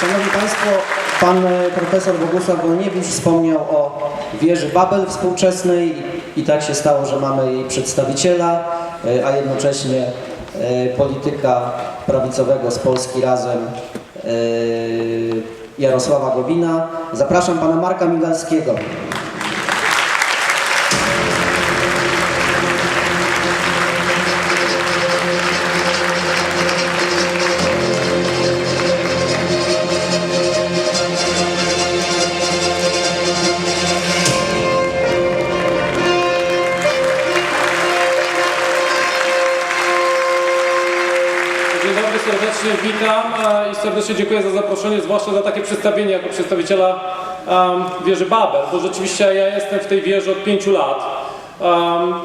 Szanowni Państwo, pan e, profesor Bogusław Wolniewicz wspomniał o wieży Babel współczesnej i tak się stało, że mamy jej przedstawiciela, e, a jednocześnie e, polityka prawicowego z Polski Razem Jarosława Gowina. Zapraszam pana Marka Migalskiego. Dzień dobry, serdecznie witam e, i serdecznie dziękuję za zaproszenie, zwłaszcza za takie przedstawienie jako przedstawiciela wieży Babel, bo rzeczywiście ja jestem w tej wieży od pięciu lat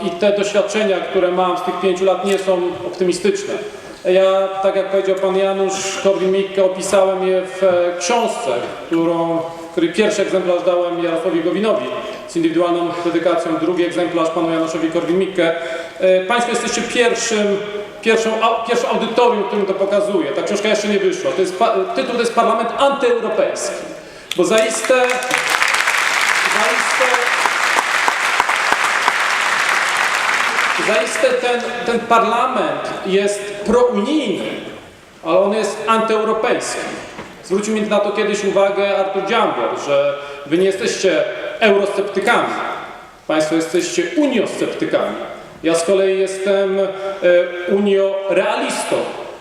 i te doświadczenia, które mam z tych pięciu lat nie są optymistyczne. Ja, tak jak powiedział pan Janusz Korwin-Mikke, opisałem je w e, książce, którą, której pierwszy egzemplarz dałem Jarosławowi Gowinowi z indywidualną dedykacją, drugi egzemplarz panu Januszowi Korwin-Mikke. E, Państwo jesteście pierwszym pierwszą, pierwszą audytorium, którym to pokazuje. Ta książka jeszcze nie wyszła. To jest, tytuł to jest Parlament Antyeuropejski. Bo zaiste, zaiste, zaiste ten, ten parlament jest prounijny, ale on jest antyeuropejski. Zwrócił mi na to kiedyś uwagę Artur Dziambor, że wy nie jesteście eurosceptykami, państwo jesteście uniosceptykami. Ja z kolei jestem e, uniorealistą.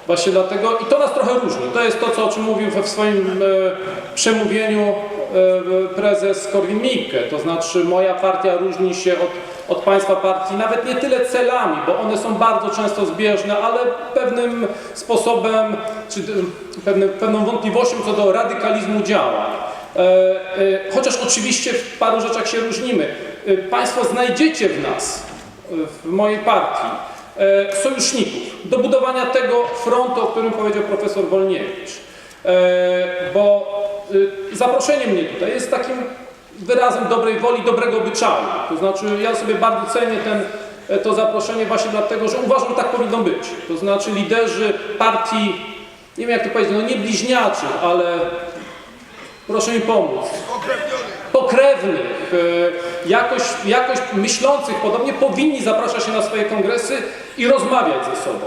Właśnie dlatego, i to nas trochę różni. To jest to, co, o czym mówił w swoim e, przemówieniu e, prezes Korwin-Mikke. To znaczy moja partia różni się od, od państwa partii nawet nie tyle celami, bo one są bardzo często zbieżne, ale pewnym sposobem, czy pewną wątpliwością co do radykalizmu działań. Chociaż oczywiście w paru rzeczach się różnimy. Państwo znajdziecie w nas, w mojej partii, e, sojuszników do budowania tego frontu, o którym powiedział profesor Wolniewicz. E, Bo e, zaproszenie mnie tutaj jest takim wyrazem dobrej woli, dobrego obyczaju. To znaczy ja sobie bardzo cenię ten, to zaproszenie właśnie dlatego, że uważam, że tak powinno być. To znaczy liderzy partii, nie wiem jak to powiedzieć, no nie bliźniaczy, ale proszę mi pomóc pokrewnych, e, jakoś, jakoś myślących podobnie, powinni zapraszać się na swoje kongresy i rozmawiać ze sobą.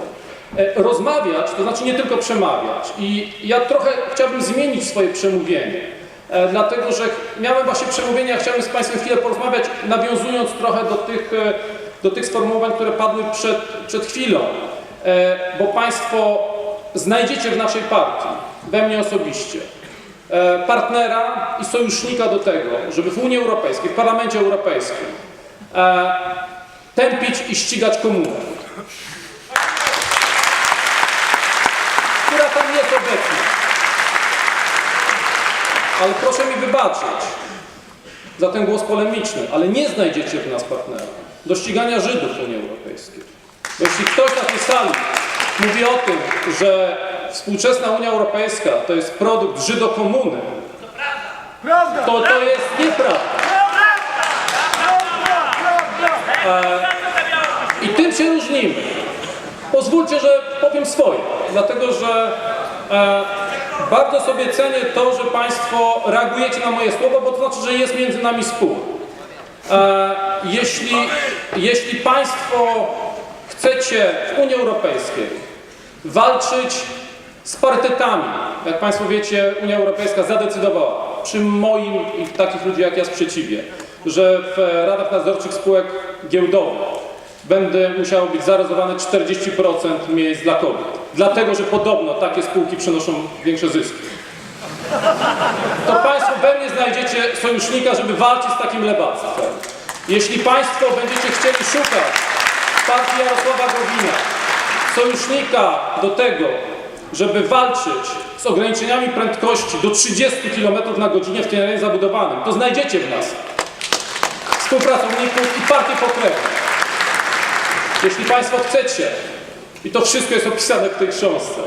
E, Rozmawiać to znaczy nie tylko przemawiać. I ja trochę chciałbym zmienić swoje przemówienie, e, dlatego że miałem właśnie przemówienie, ja chciałem z Państwem chwilę porozmawiać, nawiązując trochę do tych, e, do tych sformułowań, które padły przed, przed chwilą, bo Państwo znajdziecie w naszej partii, we mnie osobiście, partnera i sojusznika do tego, żeby w Unii Europejskiej, w Parlamencie Europejskim e, tępić i ścigać komunę, która tam jest obecna. Ale proszę mi wybaczyć za ten głos polemiczny, ale nie znajdziecie w nas partnera do ścigania Żydów w Unii Europejskiej. Jeśli ktoś na tej sali mówi o tym, że współczesna Unia Europejska to jest produkt Żydokomuny, to to jest nieprawda. E, I tym się różnimy. Pozwólcie, że powiem swoje, dlatego że e, bardzo sobie cenię to, że Państwo reagujecie na moje słowa, bo to znaczy, że jest między nami spór. E, jeśli, jeśli Państwo chcecie w Unii Europejskiej walczyć z parytetami, jak Państwo wiecie, Unia Europejska zadecydowała przy moim i takich ludzi jak ja sprzeciwie, że w radach nadzorczych spółek giełdowych będę musiało być zarezerwowane 40% miejsc dla kobiet. Dlatego, że podobno takie spółki przynoszą większe zyski. To Państwo we mnie znajdziecie sojusznika, żeby walczyć z takim lewactwem. Jeśli Państwo będziecie chcieli szukać partii Jarosława Gowina sojusznika do tego, żeby walczyć z ograniczeniami prędkości do 30 km na godzinę w terenie zabudowanym, to znajdziecie w nas współpracowników i partie pokrewne. Jeśli Państwo chcecie, i to wszystko jest opisane w tej książce,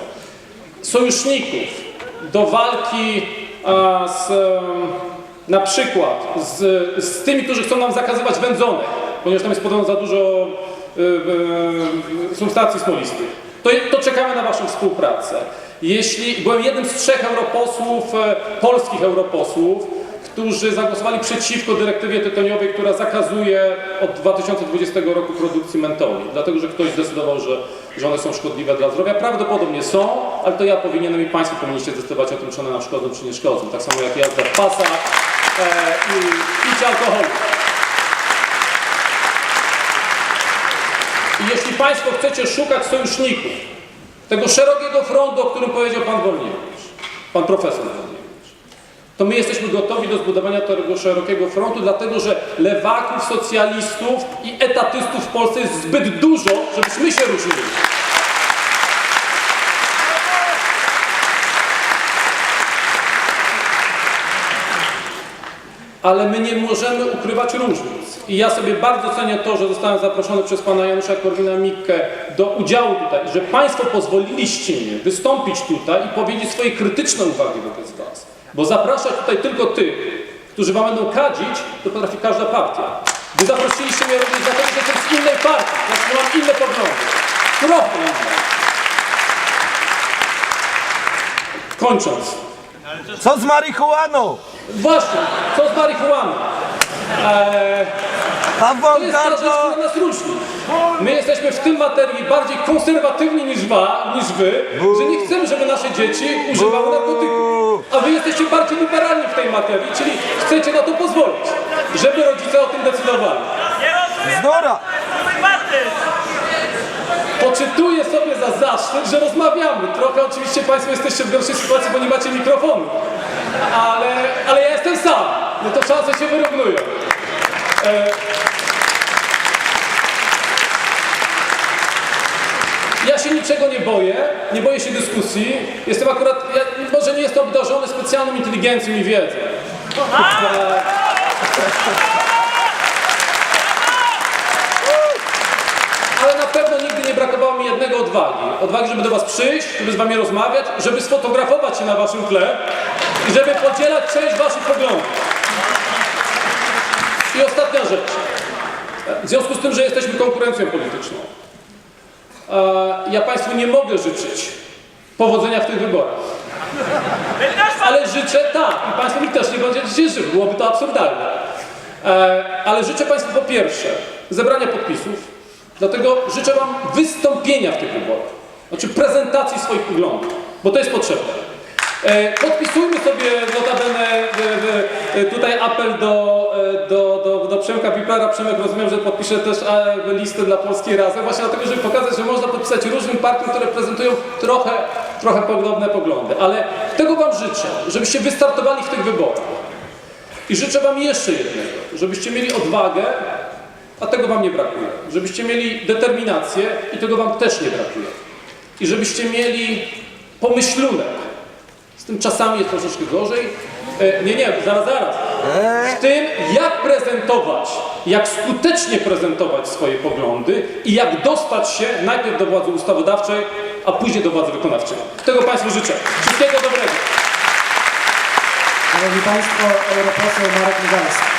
sojuszników do walki a, z, na przykład z, z tymi, którzy chcą nam zakazywać wędzonek, ponieważ tam jest podobno za dużo y, y, substancji smolistych. To, to czekamy na Waszą współpracę. Jeśli byłem jednym z trzech europosłów, e, polskich europosłów, którzy zagłosowali przeciwko dyrektywie tytoniowej, która zakazuje od 2020 roku produkcji mentoli, dlatego że ktoś zdecydował, że, że one są szkodliwe dla zdrowia. Prawdopodobnie są, ale to ja powinienem i Państwo powinniście zdecydować o tym, czy one nam szkodzą, czy nie szkodzą. Tak samo jak jazda w pasach e, i picie alkoholu. I jeśli Państwo chcecie szukać sojuszników, tego szerokiego frontu, o którym powiedział Pan Wolniewicz, Pan Profesor Wolniewicz, to my jesteśmy gotowi do zbudowania tego szerokiego frontu, dlatego że lewaków, socjalistów i etatystów w Polsce jest zbyt dużo, żebyśmy się różnili. Ale my nie możemy ukrywać różnic. I ja sobie bardzo cenię to, że zostałem zaproszony przez pana Janusza Korwina-Mikke do udziału tutaj, że państwo pozwoliliście mi wystąpić tutaj i powiedzieć swoje krytyczne uwagi wobec was. Bo zapraszać tutaj tylko tych, którzy wam będą kadzić, to potrafi każda partia. Wy zaprosiliście mnie również dlatego, że jestem z innej partii, dlatego mam inne poglądy. Trochę. Kończąc, Co z marihuaną? Właśnie, co z marihuaną? Eee, to jest ta rzecz, która Awokado! nas różni. My jesteśmy w tym materii bardziej konserwatywni niż, wa, niż wy, że nie chcemy, żeby nasze dzieci używały narkotyków. A wy jesteście bardziej liberalni w tej materii, czyli chcecie na to pozwolić, żeby rodzice o tym decydowali. Zdora! Poczytuję sobie za zaszczyt, że rozmawiamy. Trochę oczywiście Państwo jesteście w gorszej sytuacji, bo nie macie mikrofonu. Ale, ale ja jestem sam. No to szanse się wyrównują. E... Ja się niczego nie boję, nie boję się dyskusji. Jestem akurat, ja, może nie jestem obdarzony specjalną inteligencją i wiedzą. E... Ale na pewno nigdy nie brakowało mi jednego odwagi. Odwagi, żeby do Was przyjść, żeby z Wami rozmawiać, żeby sfotografować się na Waszym tle i żeby podzielać część Waszych poglądów. I ostatnia rzecz. W związku z tym, że jesteśmy konkurencją polityczną, ja Państwu nie mogę życzyć powodzenia w tych wyborach. Ale życzę, tak, i Państwo mi też nie będziecie życzył, byłoby to absurdalne. E, ale życzę Państwu po pierwsze zebrania podpisów, dlatego życzę Wam wystąpienia w tych wyborach, znaczy prezentacji swoich poglądów, bo to jest potrzebne. E, podpisujmy sobie notabene e, e, tutaj apel do, do, do, do Przemka Piplera. Przemek rozumiem, że podpisze też listę dla Polskiej Razem, właśnie dlatego, żeby pokazać, że można podpisać różnym partiom, które prezentują trochę, trochę podobne poglądy. Ale tego Wam życzę, żebyście wystartowali w tych wyborach. I życzę Wam jeszcze jednego, żebyście mieli odwagę, a tego Wam nie brakuje. Żebyście mieli determinację i tego Wam też nie brakuje. I żebyście mieli pomyślunek. Z tym czasami jest troszeczkę gorzej. E, nie, nie, zaraz, zaraz. W tym, jak prezentować, jak skutecznie prezentować swoje poglądy i jak dostać się najpierw do władzy ustawodawczej, a później do władzy wykonawczej. Tego Państwu życzę. Wszystkiego dobrego. Szanowni Państwo, europoseł Marek Migalski.